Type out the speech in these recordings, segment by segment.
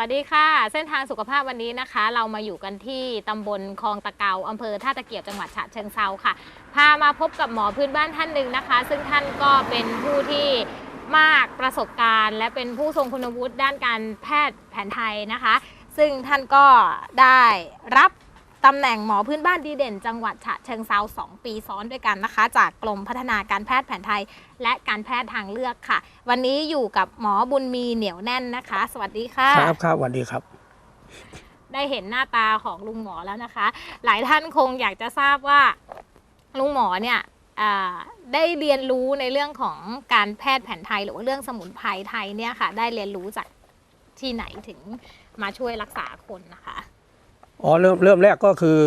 สวัสดีค่ะ เส้นทางสุขภาพวันนี้นะคะ เรามาอยู่กันที่ตำบลคลองตะเกาอำเภอท่าตะเกียบจังหวัดฉะเชิงเซาค่ะ พามาพบกับหมอพื้นบ้านท่านหนึ่งนะคะ ซึ่งท่านก็เป็นผู้ที่มากประสบการณ์ และเป็นผู้ทรงคุณวุฒิด้านการแพทย์แผนไทยนะคะ ซึ่งท่านก็ได้รับ ตำแหน่งหมอพื้นบ้านดีเด่น จังหวัดฉะเชิงเซา2 ปีซ้อนด้วยกันนะคะ จากกรมพัฒนาการแพทย์แผนไทย และการแพทย์ทางเลือกค่ะ วันนี้อยู่กับหมอบุญมีเหนียวแน่นนะคะ สวัสดีค่ะ ครับครับสวัสดีครับ ได้เห็นหน้าตาของลุงหมอแล้วนะคะ หลายท่านคงอยากจะทราบว่าลุงหมอเนี่ยอ่าได้เรียนรู้ในเรื่องของการแพทย์แผนไทย หรือว่าเรื่องสมุนไพรไทยเนี่ยค่ะ ได้เรียนรู้จากที่ไหนถึงมาช่วยรักษาคนนะคะ อ๋อเริ่มเริ่มแรกก็คือ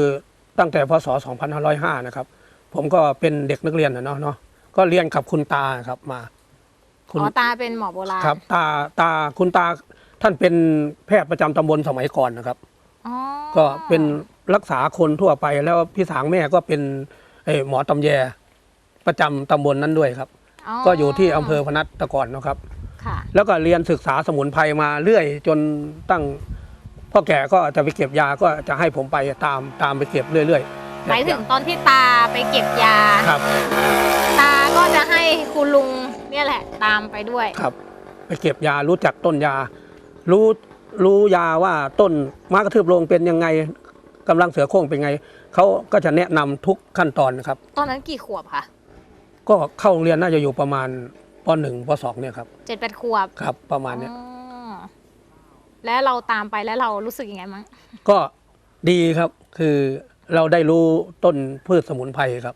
ตั้งแต่พศ 2505 นะครับ ผมก็เป็นเด็กนักเรียนนะเนาะเนาะก็เรียนกับคุณตาครับมาคุณอ๋อตาเป็นหมอโบราณครับ ตาตาคุณตาท่านเป็นแพทย์ประจำตำบลสมัยก่อนนะครับ อ๋อก็เป็นรักษาคนทั่วไปแล้วพี่สางแม่ก็เป็นเอ่อหมอตำแยประจำตำบลนั้นด้วยครับ ก็อยู่ที่อำเภอพนัสตะก่อนนะครับ ค่ะ แล้วก็เรียนศึกษาสมุนไพรมาเรื่อยจนตั้ง พ่อแก่ก็จะไปเก็บยาก็จะให้ผมไปตามตามไปเก็บเรื่อยๆหมายถึงตอนที่ตาไปเก็บยาครับ ตาก็จะให้คุณลุงเนี่ยแหละตามไปด้วยครับ ไปเก็บยารู้จักต้นยา รู้รู้ยาว่าต้นม้ากระทืบโรงเป็นยังไงกำลังเสือโคร่งเป็นไงเขาก็จะแนะนำทุกขั้นตอนนะครับ ตอนนั้นกี่ขวบคะก็เข้าโรงเรียนน่าจะอยู่ประมาณปหนึ่งปสองเนี่ยครับเจ็ดแปดขวบครับประมาณเนี้ยอ๋อ แล้วเราตามไปแล้วเรารู้สึกยังไงมั้งก็ดีครับคือเราได้รู้ต้นพืชสมุนไพรครับ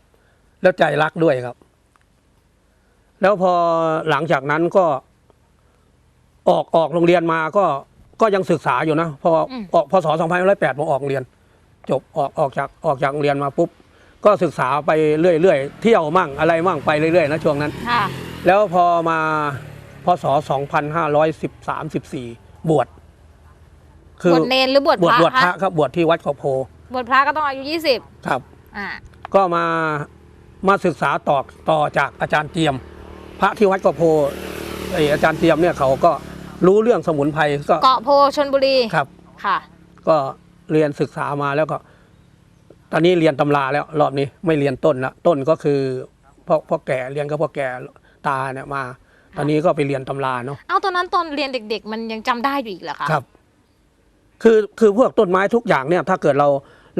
แล้วใจรักด้วยครับ แล้วพอหลังจากนั้นก็ ออกออกโรงเรียนมาก็ก็ยังศึกษาอยู่นะพอออกพศ2508ผมออกโรงเรียน จบออกออกจากออกจากโรงเรียนมาปุ๊บก็ศึกษาไปเรื่อยๆเที่ยวมั่งอะไรมั่งไปเรื่อยๆนะช่วงนั้นค่ะแล้วพอมาพศ2513 14 บวช บวชเนนหรือบวชบวชพระบวชพระคะครับบวชที่วัดเขาโพบวชพระก็ต้องอายุยี่สิบครับอ่าก็มามาศึกษาต่อต่อจากอาจารย์เจียม พระที่วัดเขาโพไออาจารย์เจียมเนี่ยเขาก็รู้เรื่องสมุนไพรก็เกาะโพชนบุรีครับค่ะ ก็เรียนศึกษามาแล้วก็ ตอนนี้เรียนตำราแล้ว รอบนี้ไม่เรียนต้นละต้นก็คือพ่อพ่อแก่เรียนกับพ่อแก่ตาเนี่ยมา ตอนนี้ก็ไปเรียนตำราเนาะเอาตอนนั้นตอนเรียนเด็ก ๆ มันยังจำได้อยู่อีกเหรอคะครับ คือคือพวกต้นไม้ทุกอย่างเนี่ยถ้าเกิดเรา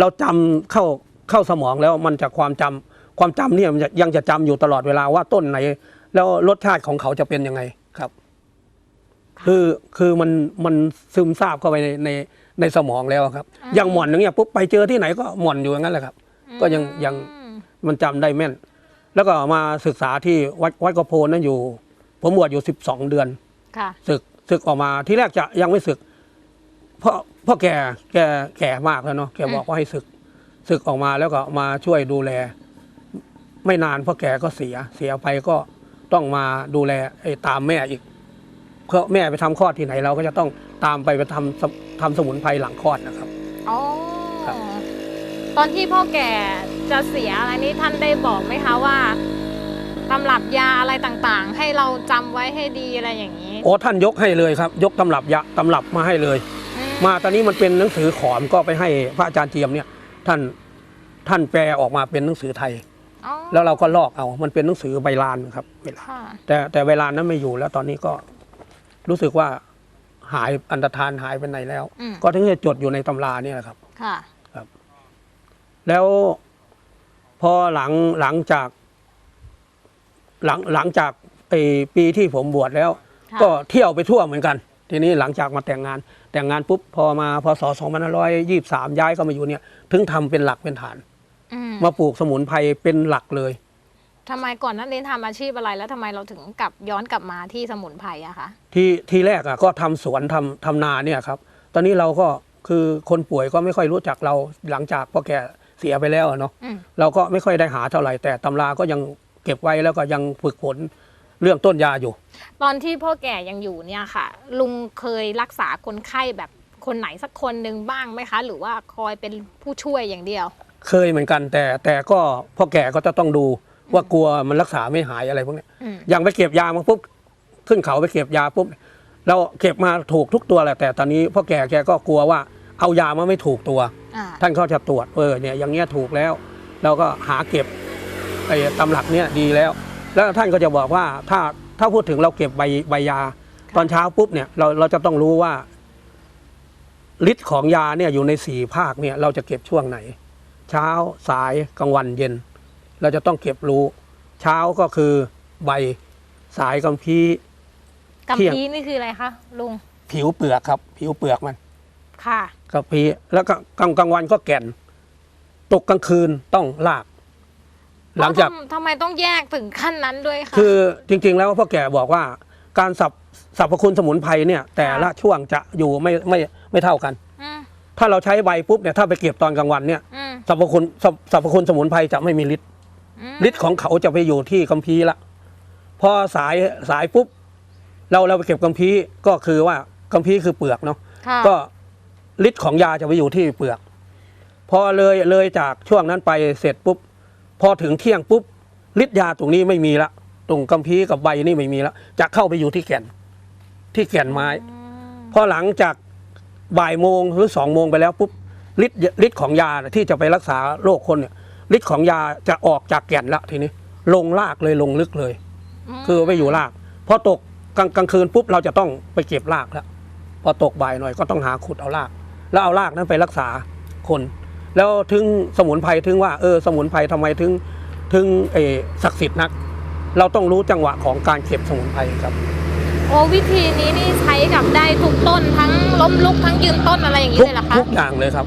เราจำเข้าเข้าสมองแล้วมันจะความจำความจำเนี่ยมันจะยังจะจำอยู่ตลอดเวลาว่าต้นไหน แล้วรสชาติของเขาจะเป็นยังไงครับ คือคือมันมันซึมซาบเข้าไปในในในสมองแล้วครับ อย่างหม่อนอย่างเงี้ยปุ๊บไปเจอที่ไหนก็หม่อนอยู่อย่างนั้นแหละครับ ก็ยังยัง อืมมันจำได้แม่น แล้วก็มาศึกษาที่วัดวัดกระโพนนั่นอยู่ ผมบวชอยู่สิบสองเดือนค่ะ ศึกศึกออกมาที่แรกจะยังไม่ศึก เพราะเพ่อแกแกแก่มากแล้วเนาะแกบอกว่าให้ศึกศึกออกมาแล้วก็มาช่วยดูแล ไม่นานพ่อแกก็เสียเสียไปก็ต้องมาดูแลไอ้ตามแม่อีกเพราะแม่ไปทำคลอดที่ไหนเราก็จะต้องตามไปไปทำสทำสมุนไพรหลังคลอดนะครับอ๋อครับตอนที่พ่อแก่จะเสียอะไรนี้ท่านได้บอกไหมคะว่าตำรับยาอะไรต่างๆ ให้เราจำไว้ให้ดีอะไรอย่างนี้ โอ้ท่านยกให้เลยครับ ยกตำรับยะตำรับมาให้เลยอื มาตอนนี้มันเป็นหนังสือขอมก็ไปให้พระอาจารย์เจียมเนี่ยท่านท่านแปลออกมาเป็นหนังสือไทย อ๋อแล้วเราก็ลอกเอา มันเป็นหนังสือใบลานครับเวลาค่ะแต่แต่เวลานั้นไม่อยู่แล้วตอนนี้ก็รู้สึกว่าหายอันตรธานหายไปไหนแล้ว อืมก็ถึงจะจดอยู่ในตำราเนี่ยแหละครับ ค่ะ แล้วพอหลังหลังจากหลังหลังจากไอ้ปีที่ผมบวชแล้ว ค่ะ ก็เที่ยวไปทั่วเหมือนกัน ทีนี้หลังจากมาแต่งงาน แต่งงานปุ๊บพอมาพศ2523 ย้ายเข้ามาอยู่เนี่ย ถึงทำเป็นหลักเป็นฐาน อืมมาปลูกสมุนไพรเป็นหลักเลย ทำไมก่อนหนั้นเรียนทำอาชีพอะไรแล้วทำไมเราถึงกลับย้อนกลับมาที่สมุนไพรอะคะที่ที่แรกอะก็ทำสวนทำทำนาเนี่ยครับ ตอนนี้เราก็คือคนป่วยก็ไม่ค่อยรู้จักเราหลังจากพ่อแกเสียไปแล้วอะเนาะ อืม เราก็ไม่ค่อยได้หาเท่าไหร่แต่ตำราก็ยังเก็บไว้แล้วก็ยังฝึกฝน เรื่องต้นยาอยู่ ตอนที่พ่อแก่ยังอยู่เนี่ยค่ะ ลุงเคยรักษาคนไข้แบบคนไหนสักคนหนึ่งบ้างไหมคะ หรือว่าคอยเป็นผู้ช่วยอย่างเดียว เคยเหมือนกันแต่แต่ก็พ่อแก่ก็จะต้องดูว่ากลัวมันรักษาไม่หายอะไรพวกเนี้ยอืม อย่างไปเก็บยามาปุ๊บขึ้นเขาไปเก็บยาปุ๊บเราเก็บมาถูกทุกตัวแหละแต่ตอนนี้พ่อแก่แกก็กลัวว่าเอายามาไม่ถูกตัว อ่า ท่านเขาจะตรวจเออเนี่ยอย่างเงี้ยถูกแล้ว เราก็หาเก็บไอ้ตำหลักเนี่ยดีแล้ว แล้วท่านก็จะบอกว่าถ้าถ้าพูดถึงเราเก็บใบใบยา ตอนเช้าปุ๊บเนี่ยเราเราจะต้องรู้ว่าฤทธิ์ของยาเนี่ยอยู่ในสี่ภาคเนี่ยเราจะเก็บช่วงไหน เช้าสายกลางวันเย็น เราจะต้องเก็บรู้ เช้าก็คือใบสายกำพีกัมเที่ยงพีนี่คืออะไรคะลุงผิวเปลือกครับ ผิวเปลือกมัน ค่ะกำพีแล้วก็กลางกลางวันก็แก่น ตกกลางคืนต้องลาก หลังจากทำทำไมต้องแยกถึงขั้นนั้นด้วยคะคือจริง ๆ แล้วพ่อแก่บอกว่าการสับสรรพคุณสมุนไพรเนี่ย แต่ละช่วงจะอยู่ไม่ไม่ไม่เท่ากันมถ้าเราใช้ใบปุ๊บเนี่ยถ้าไปเก็บตอนกลางวันเนี่ยอืมสรรพคุณสรรสรรพคุณสมุนไพรจะไม่มีฤทธิ์อืมฤทธิ์ของเขาจะไปอยู่ที่กัมพีร์ละพอสายสายปุ๊บ เราเราไปเก็บกัมพีร์ก็คือว่ากัมพีร์คือเปลือกเนาะค่ะก็ฤทธิ์ของยาจะไปอยู่ที่เปลือก พอเลยเลยจากช่วงนั้นไปเสร็จปุ๊บ พอถึงเที่ยงปุ๊บฤทธิ์ยาตรงนี้ไม่มีละ ตรงกัมพีร์กับใบนี่ไม่มีละ จะเข้าไปอยู่ที่แก่น ที่แก่นไม้อืมพอหลังจากบ่ายโมงหรือสองโมงไปแล้วปุ๊บฤทธิ์ฤทธิ์ของยาที่จะไปรักษาโรคคนเนี่ยฤทธิ์ของยาจะออกจากแก่นละทีนี้ ลงรากเลยลงลึกเลยมคือไปอยู่รากพอตกกลางกลางคืนปุ๊บเราจะต้องไปเก็บรากแล้วพอตกบ่ายหน่อยก็ต้องหาขุดเอาราก แล้วเอารากนั้นไปรักษาคน แล้วถึงสมุนไพรถึงว่าเออสมุนไพรทำไมถึงถึงเออศักดิ์สิทธิ์นัก เราต้องรู้จังหวะของการเก็บสมุนไพรครับโอ้วิธีนี้นี่ใช้กับได้ทุกต้นทั้งล้มลุกทั้งยืนต้นอะไรอย่างนี้ทุกเลยเหรอคะทุกอย่างเลยครับ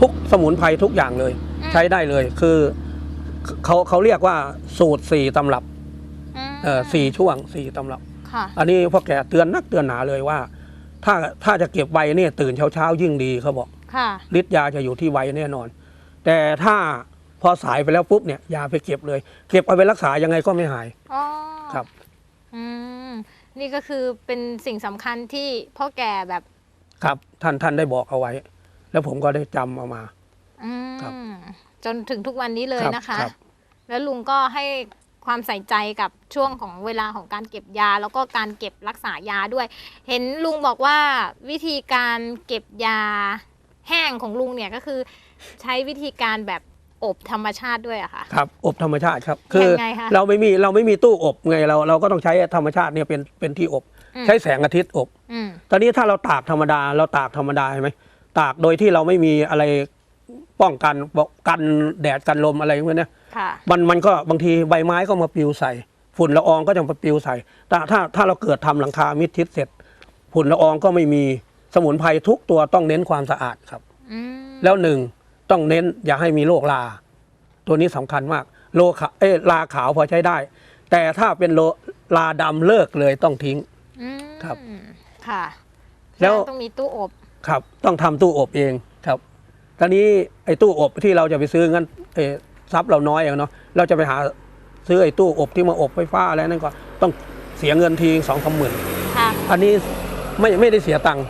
ทุกสมุนไพรทุกอย่างเลยอืมใช้ได้เลยคือเขาเขาเรียกว่าสูตรสี่ตำรับมเออสี่ช่วงสี่ตำรับค่ะอันนี้พ่อแกเตือนนักเตือนหนาเลยว่า ถ้าถ้าจะเก็บใบเนี่ยตื่นเช้าเช้าๆยิ่งดีเขาบอก ค่ะฤทธิ์ยาจะอยู่ที่ใบแน่นอน แต่ถ้าพอสายไปแล้วปุ๊บเนี่ยยาไปเก็บเลย เก็บเอาไปรักษายังไงก็ไม่หายอ๋อครับอืมนี่ก็คือเป็นสิ่งสำคัญที่พ่อแก่แบบ ครับ ท่านท่านได้บอกเอาไว้ แล้วผมก็ได้จำเอามา อืมครับจนถึงทุกวันนี้เลยรับนะคะ รับ แล้วลุงก็ให้ความใส่ใจกับช่วงของเวลาของการเก็บยา แล้วก็การเก็บรักษายาด้วย เห็นลุงบอกว่าวิธีการเก็บยา แห้งของลุงเนี่ยก็คือใช้วิธีการแบบอบธรรมชาติด้วยอะค่ะ ครับอบธรรมชาติครับคือยังไงคะเราไม่มีเราไม่มีตู้อบไงเราเราก็ต้องใช้ธรรมชาติเนี่ยเป็นเป็นที่อบ อืม ใช้แสงอาทิตย์อบ อืมตอนนี้ถ้าเราตากธรรมดาเราตากธรรมดาใช่ไหมตากโดยที่เราไม่มีอะไรป้องกันบอกกันแดดกันลมอะไรพวกเนี้ยค่ะ มันมันก็บางทีใบไม้ก็มาปลิวใส่ ฝุ่นละอองก็จะมาปลิวใส่แต่ถ้าถ้าเราเกิดทำหลังคามิดชิดเสร็จ ฝุ่นละอองก็ไม่มี สมุนไพรทุกตัวต้องเน้นความสะอาดครับ อืมแล้วหนึ่งต้องเน้นอย่าให้มีโรคลา ตัวนี้สำคัญมากโลขาวเอ้ยลาขาวพอใช้ได้ แต่ถ้าเป็นโลลาดำเลิกเลยต้องทิ้ง อืมครับค่ะแล้ว ต้องมีตู้อบ ครับ ต้องทำตู้อบเองครับตอนนี้ไอ้ตู้อบที่เราจะไปซื้องั้นเออทรัพย์เราน้อยอย่างเนาะเราจะไปหาซื้อไอ้ตู้อบที่มาอบไฟฟ้าอะไรนั่นก็ต้องเสียเงินทีสองสามหมื่นค่ะ อันนี้ไม่ไม่ได้เสียตังค์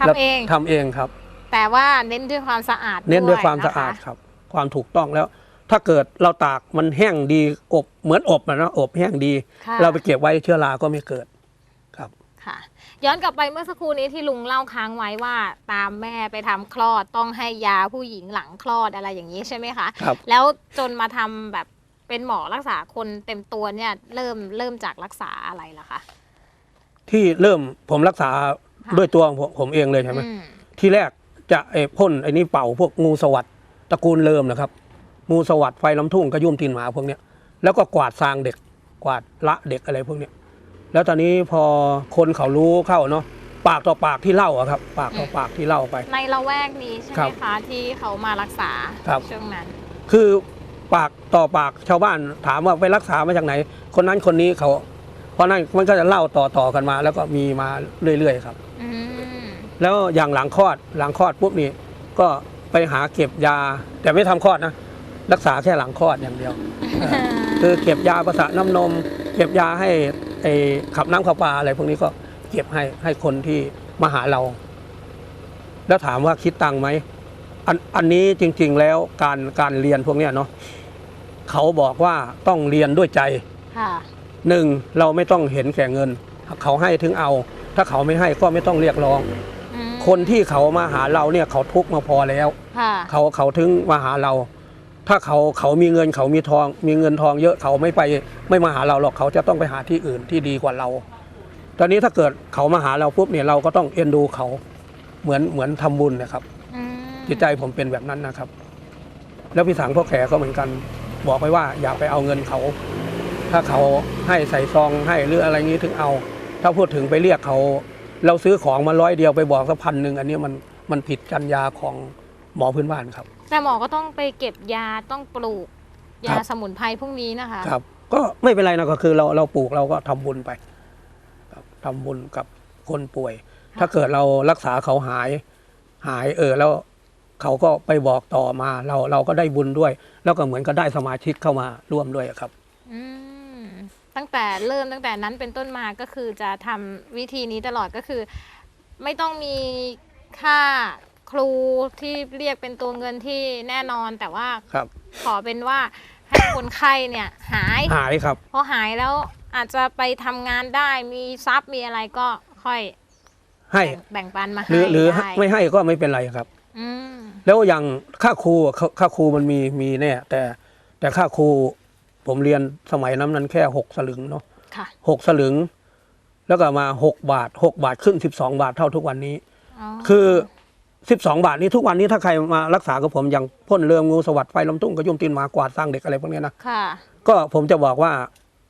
ทำเอง ทำเองครับ แต่ว่าเน้นด้วยความสะอาดเน้นด้วยความะะสะอาดครับ ความถูกต้องแล้ว ถ้าเกิดเราตากมันแห้งดีอบเหมือนอบอะนะอบแห้งดี ค่ะ เราไปเก็บไว้เชื้อราก็ไม่เกิดครับค่ะ ย้อนกลับไปเมื่อสักครู่นี้ที่ลุงเล่าค้างไว้ว่า ตามแม่ไปทำคลอดต้องให้ยาผู้หญิงหลังคลอดอะไรอย่างนี้ใช่ไหมคะ ครับ แล้วจนมาทำแบบเป็นหมอรักษาคนเต็มตัวเนี่ยเริ่มเริ่มจากรักษาอะไรล่ะคะ ที่เริ่มผมรักษาค่ะ ด้วยตัวผมผมเองเลยใช่ไหมอืมที่แรกจะเออพ่นไอ้นี่เป่าพวกงูสวัสดตระกูลเริ่มนะครับ งูสวัสดไฟลำทุ่งกระยุ่มตีนหมาพวกเนี้ยแล้วก็กวาดซางเด็ก กวาดละเด็กอะไรพวกเนี้ยแล้วตอนนี้พอคนเขารู้เข้าเนาะปากต่อปากที่เล่าอะครับ ปากต่อปากที่เล่าไป ในละแวกนี้ใช่ไหครัมบคะที่เขามารักษาครับ ช่วงนั้น คือปากต่อปากชาวบ้านถามว่าไปรักษามาจากไหน คนนั้นคนนี้เขา เพราะนั้นมันก็จะเล่าต่อต่อกันมา แล้วก็มีมาเรื่อยๆครับ อืมแล้วอย่างหลังคลอดหลังคลอดปุ๊บนี่ก็ไปหาเก็บยา แต่ไม่ทำคลอดนะรักษาแค่หลังคลอดอย่างเดียวเออคือเก็บยาประสาทน้ำนม เก็บยาให้ไอ้ขับน้ำขับปลาอะไรพวกนี้ก็เก็บให้ให้คนที่มาหาเรา แล้วถามว่าคิดตังค์ไหมอันอันนี้จริง ๆแล้วการการเรียนพวกเนี้ยเนาะเขาบอกว่าต้องเรียนด้วยใจค่ะ หนึ่งเราไม่ต้องเห็นแก่เงิน เขาให้ถึงเอา ถ้าถ้าเขาไม่ให้ก็ไม่ต้องเรียกร้อง อืมคนที่เขามาหาเราเนี่ยเขาทุกข์มาพอแล้ว ค่ะเขาเขาถึงมาหาเรา ถ้าเขาเขามีเงินเขามีทอง มีเงินทองเยอะเขาไม่ไปไม่มาหาเราหรอกเขาจะต้องไปหาที่อื่นที่ดีกว่าเรา ตอนนี้ถ้าเกิดเขามาหาเราปุ๊บเนี่ยเราก็ต้องเอ็นดูเขาเหมือนเหมือนทำบุญนะครับ อืมจิตใจผมเป็นแบบนั้นนะครับ แล้วพี่สังพ่อแขก็เหมือนกัน บอกไปว่าอย่าไปเอาเงินเขา ถ้าเขาให้ใส่ซองให้หรืออะไรงี้ถึงเอา ถ้าพูดถึงไปเรียกเขา เราซื้อของมาร้อยเดียวไปบอกสักพันหนึ่งอันนี้มันมันผิดจรรยาของหมอพื้นบ้านครับ แต่หมอก็ต้องไปเก็บยาต้องปลูก ยาครับสมุนไพรพวกนี้นะคะ ครับ ก็ไม่เป็นไรนะก็คือเราเราปลูกเราก็ทำบุญไปครับทำบุญกับคนป่วย ถ้าเกิดเรารักษาเขาหายหายเออแล้วเขาก็ไปบอกต่อมาเราเราก็ได้บุญด้วย แล้วก็เหมือนก็ได้สมาชิกเข้ามาร่วมด้วยครับ อืม ตั้งแต่เริ่มตั้งแต่นั้นเป็นต้นมาก็คือจะทำวิธีนี้ตลอดก็คือ ไม่ต้องมีค่าครูที่เรียกเป็นตัวเงินที่แน่นอนแต่ว่าครับ ขอเป็นว่าให้คนไข้เนี่ยหายหายครับ พอหายแล้วอาจจะไปทำงานได้มีทรัพย์มีอะไรก็ค่อยให้แบ่งแบ่งปันมาหรืให้อหรือได้ไม่ให้ก็ไม่เป็นไรครับ อืมแล้วอย่างค่าครูค่าค่าครูมันมีมีแน่แต่แต่ค่าครู ผมเรียนสมัยนั้นนั้นแค่หกสลึงเนาะค่ะ หกสลึง แล้วก็มาหกบาทหกบาทครึ่งสิบสองบาทเท่าทุกวันนี้อ๋อคือสิบสองบาทนี้ทุกวันนี้ถ้าใครมารักษากับผมอย่างพ่นเรืองงูสวัสดไฟลำตุ้งกระยุ่มตีนหมากวาดสร้างเด็กอะไรพวกเนี้ยนะค่ะ ก็ผมจะบอกว่า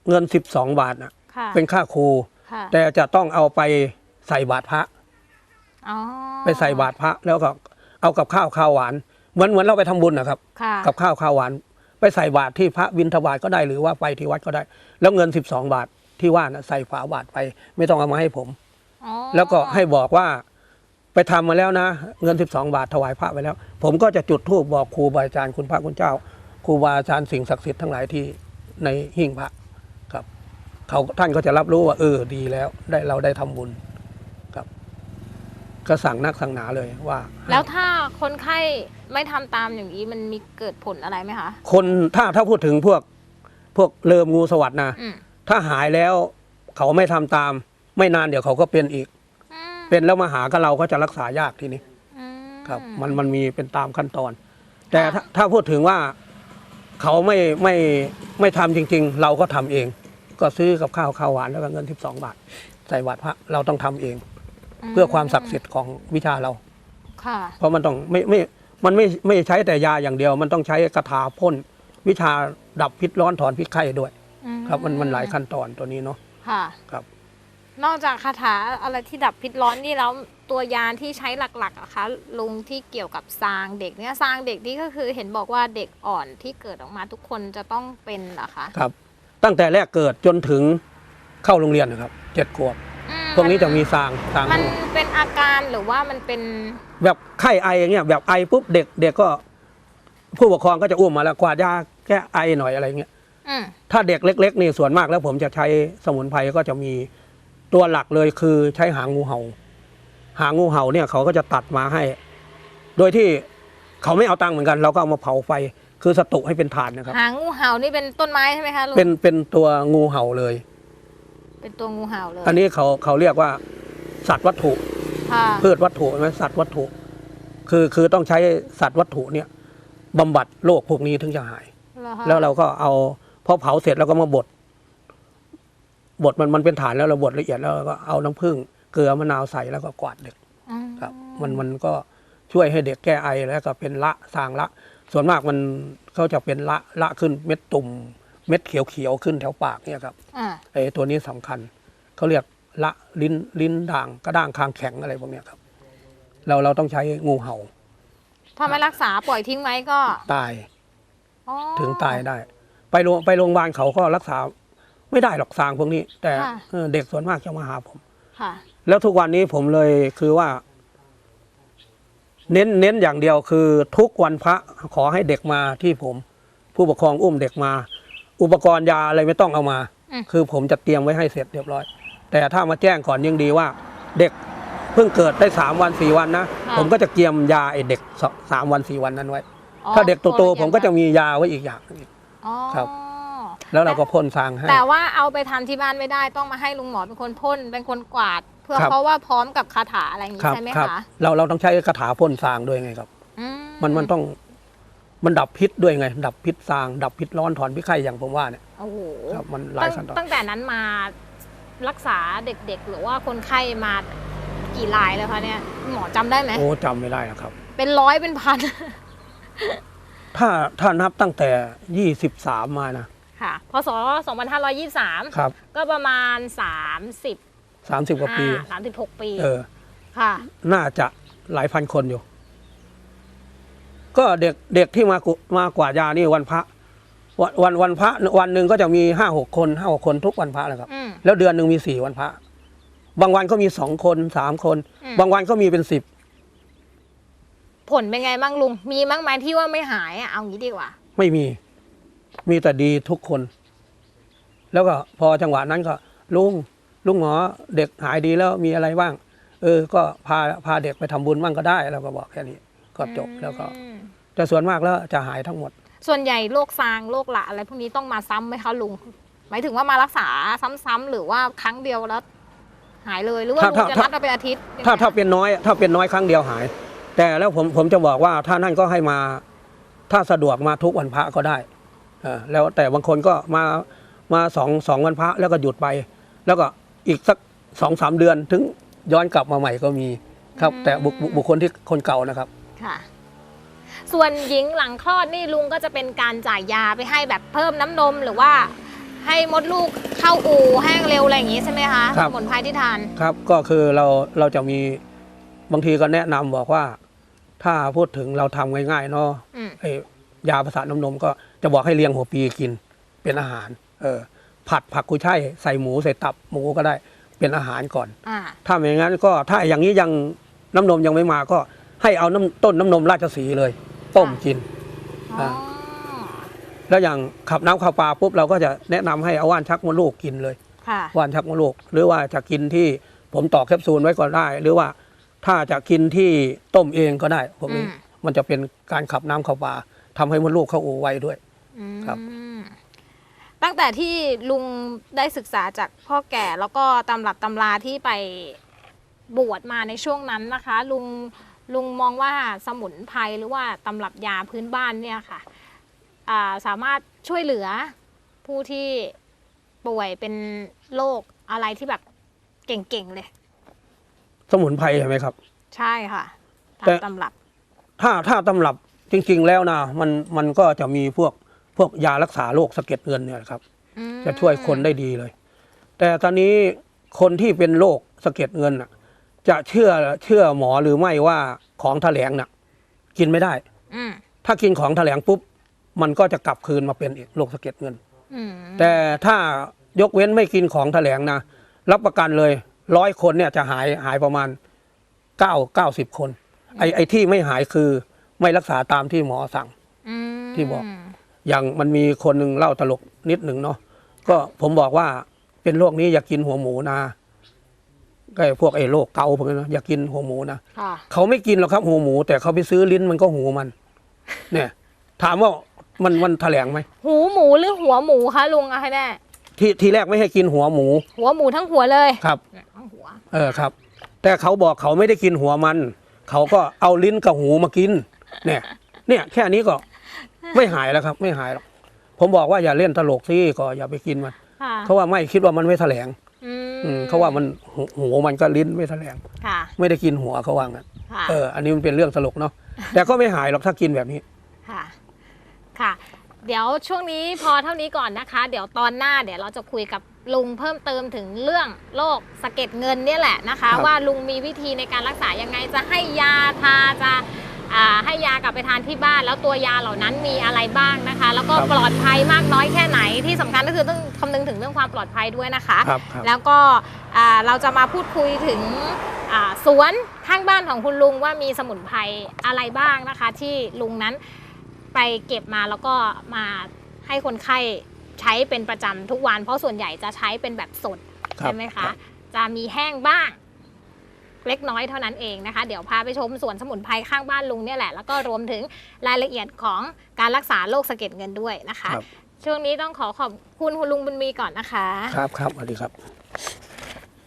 เงินสิบสองบาทนะค่ะ เป็นค่าครู ค่ะแต่จะต้องเอาไปใส่บาตรพระ อ๋อไปใส่บาตรพระแล้วก็เอากับข้าวข้าวหวานเหมือนเหมือนเราไปทำบุญนะครับ ค่ะ กับข้าวข้าวหวาน ไปใส่บาตรที่พระวินทบาทก็ได้หรือว่าไปที่วัดก็ได้ แล้วเงิน 12 บาทที่ว่านะใส่ฝาบาทไป ไม่ต้องเอามาให้ผม อ๋อแล้วก็ให้บอกว่าไปทำมาแล้วนะ เงิน 12 บาทถวายพระไปแล้ว ผมก็จะจุดธูปบอกครูบาอาจารย์คุณพระคุณเจ้าครูบาอาจารย์สิ่งศักดิ์สิทธิ์ทั้งหลายที่ในหิ้งพระครับเขาท่านก็จะรับรู้ว่าเออดีแล้ว ได้เราได้ทำบุญครับ ก็สั่งนักสั่งหนาเลยว่าแล้วถ้าคนไข้ไม่ทำตามอย่างนี้มันมีเกิดผลอะไรไหมคะคนถ้าถ้าพูดถึงพวกพวกเลิมงูสวัสดนะ อืมถ้าหายแล้วเขาไม่ทำตาม ไม่นานเดี๋ยวเขาก็เป็นอีก อืมเป็นแล้วมาหากับเราก็จะรักษายากทีนี้อืม ครับมันมันมีเป็นตามขั้นตอน แต่ถ้าถ้าพูดถึงว่าเขาไม่ไม่ไม่ทำจริง ๆ เราก็ทำเอง ก็ซื้อกับข้าวข้าวหวานแล้วก็เงิน 12 บาท ใส่บาตรพระเราต้องทำเอง เพื่อความศักดิ์สิทธิ์ของวิชาเรา ค่ะ เพราะมันต้องไม่ไม่มันไม่ไม่ใช้แต่ยาอย่างเดียว มันต้องใช้คาถาพ่นวิชาดับพิษร้อนถอนพิษไข้ด้วย อืครับมันมันหลายขั้นตอนตัวนี้เนาะค่ะ ครับ นอกจากคาถาอะไรที่ดับพิษร้อนนี่แล้วตัวยาที่ใช้หลักๆอะคะลุงที่เกี่ยวกับซางเด็กเนี่ยซางเด็กนี่ก็คือเห็นบอกว่าเด็กอ่อนที่เกิดออกมาทุกคนจะต้องเป็นเหรอคะ ครับ ตั้งแต่แรกเกิดจนถึงเข้าโรงเรียนนะครับเจ็ดขวบ อืมพวกนี้จะมีซางซางมันเป็นอาการหรือว่ามันเป็นแบบไข้ไออย่างเงี้ยแบบไอปุ๊บเด็กเด็กก็ ผู้ปกครองก็จะอุ้มมาแล้วกวาดยาแก้ไอหน่อยอะไรเงี้ยอืมถ้าเด็กเล็กๆนี่ส่วนมากแล้วผมจะใช้สมุนไพรก็จะมีตัวหลักเลยคือใช้หางงูเห่า หางงูเห่าเนี่ยเขาก็จะตัดมาให้ โดยที่เขาไม่เอาตังค์เหมือนกัน เราก็เอามาเผาไฟคือสตุให้เป็นฐานนะครับ หางงูเห่านี่เป็นต้นไม้ใช่ไหมคะลุงเป็นเป็นตัวงูเห่าเลย เป็นตัวงูเห่าเลยอันนี้เขาเขาเรียกว่า สัตว์วัตถุค่ะพืชวัตถุใช่ไหมสัตว์วัตถุ คือคือต้องใช้สัตว์วัตถุเนี่ยบำบัดโรคพวกนี้ถึงจะหายหรอคะแล้วเราก็เอาพอเผาเสร็จแล้วก็มาบดบดมันมันเป็นฐานแล้วเราบดละเอียดแล้วเราก็เอาน้ำผึ้งเกลือมะนาวใส่แล้วก็กวาดเด็กอืมครับ มันมันก็ช่วยให้เด็กแก้ไอแล้วก็เป็นละสางละ ส่วนมากมันเขาจะเป็นละละขึ้นเม็ดตุ่ม เม็ดเขียวๆขึ้นแถวปากเนี่ยครับอ่าไอ้ตัวนี้สำคัญเขาเรียกละลิ้นลิ้นด่างกระด้างคางแข็งอะไรพวกเนี้ยครับ เราเราต้องใช้งูเห่าถ้าไม่รักษาปล่อยทิ้งไว้ก็ตาย อ๋อ ถึงตายได้ ไปโรงไปโรงพยาบาลเขาก็รักษาไม่ได้หรอกสางพวกนี้ แต่เออเด็กส่วนมากจะมาหาผม ค่ะ แล้วทุกวันนี้ผมเลยคือว่า เน้นเน้นอย่างเดียวคือ ทุกวันพระขอให้เด็กมาที่ผม ผู้ปกครองอุ้มเด็กมา อุปกรณ์ยาอะไรไม่ต้องเอามา อืม คือผมจะเตรียมไว้ให้เสร็จเรียบร้อย แต่ถ้ามาแจ้งก่อนยังดีว่า เด็กเพิ่งเกิดได้สามวันสี่วันนะผมก็จะเตรียมยาไอเด็กสสามวันสี่วันนั้นไว้ อ๋อถ้าเด็กโตวๆผมก็จะมียาไว้อีกอย่างหนึ่งอ๋อครับ แล้วเราก็พ่นซางให้ แต่ว่าเอาไปทำที่บ้านไม่ได้ต้องมาให้ลุงหมอเป็นคนพ่นเป็นคนกวาดพพื่อครับ เพราะว่าพร้อมกับคาถาอะไรอย่างนี้ครับใช่ไหมครับคะเราเราต้องใช้คาถาพ่นซางด้วยไงครับ อืมันมันต้อง มันดับพิษด้วยไง ดับพิษซาง ดับพิษร้อนถอนพิษไข้อย่างผมว่าเนี่ยโอ้โหครับมันหลายตั้งขั้นตอนตั้งแต่นั้นมารักษาเด็กๆ หรือว่าคนไข้มากี่รายแล้วคะเนี่ยหมอจำได้ไหมโอ้จำไม่ได้นะครับ เป็นร้อยเป็นพันถ้าถ้านับตั้งแต่ยี่สิบสามมานะค่ะพศ2523ครับก็ประมาณ30สามสิบกว่าปี36ปี เออค่ะ น่าจะหลายพันคนอยู่ ก็เด็กเด็กที่มากุมากวาดยานี่วันพระ วันวันวันพระวันหนึ่งก็จะมีห้าหกคนห้าหกคนทุกวันพระเลยครับ อืม แล้วเดือนหนึ่งมีสี่วันพระ บางวันก็มีสองคนสามคน อืม บางวันก็มีเป็นสิบผลเป็นไงบ้างลุง มีบ้างไหมที่ว่าไม่หายอะเอางี้ดีกว่า ไม่มี มีแต่ดีทุกคน แล้วก็พอจังหวะนั้นก็ลุงลุงหมอเด็กหายดีแล้วมีอะไรบ้าง เออ ก็พาพาเด็กไปทำบุญบ้างก็ได้เราก็บอกแค่นี้ ก็จบแล้วก็ อืม แต่ส่วนมากแล้วจะหายทั้งหมด ส่วนใหญ่โรคซางโรคหละอะไรพวกนี้ต้องมาซ้ำไหมคะลุง หมายถึงว่ามารักษาซ้ำๆหรือว่าครั้งเดียวแล้ว หายเลยหรือว่าถ้าลุงจะถ้านัดเอาเป็นอาทิตย์ถ้าถ้ายังไงเป็นน้อย ถ้าเป็นน้อยครั้งเดียวหาย แต่แล้วผมผมจะบอกว่าถ้านั่นก็ให้มา ถ้าสะดวกมาทุกวันพระก็ได้เออแล้วแต่บางคนก็มามาสองสองวันพระแล้วก็หยุดไป แล้วก็อีกสักสองสามเดือนถึงย้อนกลับมาใหม่ก็มีครับ แต่บุคบุคบุคคลที่คนเก่านะครับ ค่ะ ส่วนหญิงหลังคลอดนี่ลุงก็จะเป็นการจ่ายยาไปให้แบบเพิ่มน้ำนมหรือว่าให้มดลูกเข้าอู่แห้งเร็วอะไรอย่างงี้ใช่ไหมคะครัสบมุนไพรที่ทาน ครับก็คือเราเราจะมีบางทีก็แนะนำบอกว่า ถ้าพูดถึงเราทำง่ายๆเนาะอืมไอ้ยาประสาทน้ำนมก็จะบอกให้เลี้ยงหัวปีกินเป็นอาหาร เออ ผัดผักกุยช่ายใส่หมูใส่ตับหมูก็ได้เป็นอาหารก่อน อ่า ถ้าไม่อย่างนั้นก็ถ้าอย่างนี้ยังน้ำนมยังไม่มาก็ให้เอาน้ำต้นน้ำนมราชสีห์เลย ต้มกิน อ๋อแล้วอย่างขับน้ำข้าวปลาปุ๊บเราก็จะแนะนำให้เอาว่านชักมดลูกกินเลย ค่ะว่านชักมดลูก หรือว่าจะกินที่ผมต่อกแคปซูลไว้ก็ได้ หรือว่าถ้าจะกินที่ต้มเองก็ได้พวกนี้อืม มันจะเป็นการขับน้ำข้าวปลาทำให้มดลูกเข้าอูไวด้วยอืมครับตั้งแต่ที่ลุงได้ศึกษาจากพ่อแก่แล้วก็ตำรับตำราที่ไปบวชมาในช่วงนั้นนะคะ ลุง ลุงมองว่าสมุนไพรหรือว่าตำรับยาพื้นบ้านเนี่ยค่ะอ่าสามารถช่วยเหลือผู้ที่ป่วยเป็นโรคอะไรที่แบบเก่งๆเลย สมุนไพรใช่ไหมครับ ใช่ค่ะตาแต่มตำรับ ถ้าถ้าตำรับจริง ๆ แล้วนะมันมันก็จะมีพวกพวกยารักษาโรคสะเก็ดเงินเนี่ยครับอืมจะช่วยคนได้ดีเลย แต่ตอนนี้คนที่เป็นโรคสะเก็ดเงินน่ะ จะเชื่อเชื่อหมอหรือไม่ว่าของแถลงน่ะ กินไม่ได้ อืมถ้ากินของแถลงปุ๊บ มันก็จะกลับคืนมาเป็นอีกโรคสะเก็ดเงิน อืมแต่ถ้ายกเว้นไม่กินของแถลงนะรับประกันเลยร้อยคนเนี่ยจะหายหายประมาณเก้าเก้าสิบคน ไอ้ไอ้ที่ไม่หายคือไม่รักษาตามที่หมอสั่ง อืมที่บอก อย่างมันมีคนหนึ่งเล่าตลกนิดหนึ่งเนาะก็ผมบอกว่าเป็นโรคนี้อย่ากินหัวหมูนะก็ ไอ้พวกไอ้โรคเกาพวกนี้นะอย่ากินหัวหมูนะค่ะเขาไม่กินหรอกครับหัวหมู แต่เขาไปซื้อลิ้นมันก็หูมัน เนี่ย ถามว่ามันมันแถลงไหมหูหมูหรือหัวหมูคะลุงอะคะแน่ทีทีแรกไม่ให้กินหัวหมู หัวหมูทั้งหัวเลยครับเนี่ยทั้งหัวเออครับ แต่เขาบอกเขาไม่ได้กินหัวมัน เขาก็เอาลิ้นกับหูมากิน เนี่ย เนี่ย แค่นี้ก็ไม่หายแล้วครับ ไม่หายหรอกผมบอกว่าอย่าเล่นตลกสิก็อย่าไปกินมันค่ะเขาว่าไม่คิดว่ามันไม่แถลง อือืมเขาว่ามันหูหูมันก็ลิ้นไม่แถลงค่ะไม่ได้กินหัวเขาว่างั้นค่ะเออ อันนี้มันเป็นเรื่องตลกเนาะแต่ก็ไม่หายหรอกถ้ากินแบบนี้ค่ะ ค่ะ เดี๋ยวช่วงนี้พอเท่านี้ก่อนนะคะ เดี๋ยวตอนหน้าเดี๋ยวเราจะคุยกับลุงเพิ่มเติมถึงเรื่องโรคสะเก็ดเงินเนี่ยแหละนะคะครับว่าลุงมีวิธีในการรักษายังไงจะให้ยาทาจะอ่า ให้ยากลับไปทานที่บ้าน แล้วตัวยาเหล่านั้นมีอะไรบ้างนะคะ แล้วก็ปลอดภัยมากน้อยแค่ไหนที่สำคัญก็คือต้องคำนึงถึงเรื่องความปลอดภัยด้วยนะคะครับครับแล้วก็อ่าเราจะมาพูดคุยถึงอ่าสวนข้างบ้านของคุณลุงว่ามีสมุนไพรอะไรบ้างนะคะ ที่ลุงนั้นไปเก็บมาแล้วก็มาให้คนไข้ใช้เป็นประจำทุกวัน เพราะส่วนใหญ่จะใช้เป็นแบบสดครับใช่ไหมครัคะบจะมีแห้งบ้าง เล็กน้อยเท่านั้นเองนะคะ เดี๋ยวพาไปชมสวนสมุนไพรข้างบ้านลุงเนี่ยแหละ แล้วก็รวมถึงรายละเอียดของการรักษาโรคสะเก็ดเงินด้วยนะคะ ครับ ช่วงนี้ต้องขอขอบคุณคุณลุงบุญมีก่อนนะคะ ครับครับสวัสดีครับ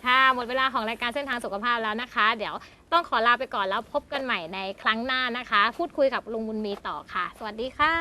ค่ะหมดเวลาของรายการเส้นทางสุขภาพแล้วนะคะ เดี๋ยวต้องขอลาไปก่อนแล้วพบกันใหม่ในครั้งหน้านะคะ พูดคุยกับลุงบุญมีต่อค่ะ สวัสดีค่ะ